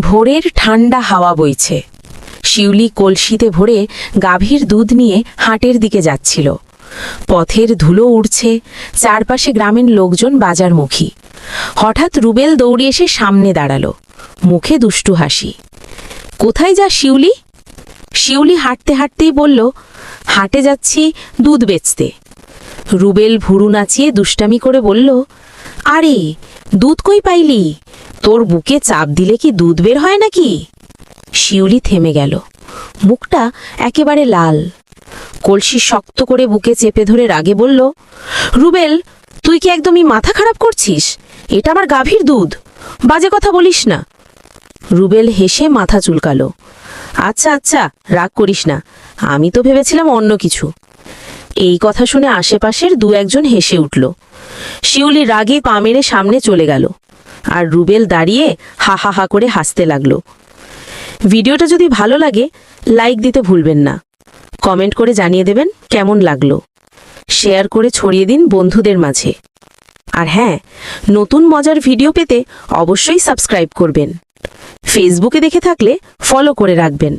ভোরের ঠান্ডা হাওয়া বইছে। শিউলি কলসিতে ভরে গাভীর দুধ নিয়ে হাটের দিকে যাচ্ছিল। পথের ধুলো উড়ছে চারপাশে গ্রামীণ লোকজন বাজারমুখী। হঠাৎ রুবেল দৌড়ে এসে সামনে দাঁড়াল। মুখে দুষ্টু হাসি। কোথায় যা শিউলি? শিউলি হাঁটতে হাঁটতেই বলল, হাটে যাচ্ছি দুধ বেচতে। রুবেল ভুরু নাচিয়ে দুষ্টামি করে বলল, আরে, দুধ কই পাইলি? তোর বুকে চাপ দিলে কি দুধ বের হয় নাকি? শিউলি থেমে গেল। মুখটা একেবারে লাল। কলসি শক্ত করে বুকে চেপে ধরে রাগে বলল, রুবেল, তুই কি একদমই মাথা খারাপ করছিস? এটা আমার গাভীর দুধ। বাজে কথা বলিস না। রুবেল হেসে মাথা চুলকালো। আচ্ছা আচ্ছা রাগ করিস না। আমি তো ভেবেছিলাম অন্য কিছু। এই কথা শুনে আশেপাশের দু একজন হেসে উঠল। শিউলি রাগে পা মেরে সামনে চলে গেল। আর রুবেল দাঁড়িয়ে হা হা হা করে হাসতে লাগল। ভিডিওটা যদি ভালো লাগে, লাইক দিতে ভুলবেন না। কমেন্ট করে জানিয়ে দেবেন কেমন লাগল। শেয়ার করে ছড়িয়ে দিন বন্ধুদের মাঝে। আর হ্যাঁ নতুন মজার ভিডিও পেতে অবশ্যই সাবস্ক্রাইব করবেন। ফেসবুকে দেখে থাকলে ফলো করে রাখবেন।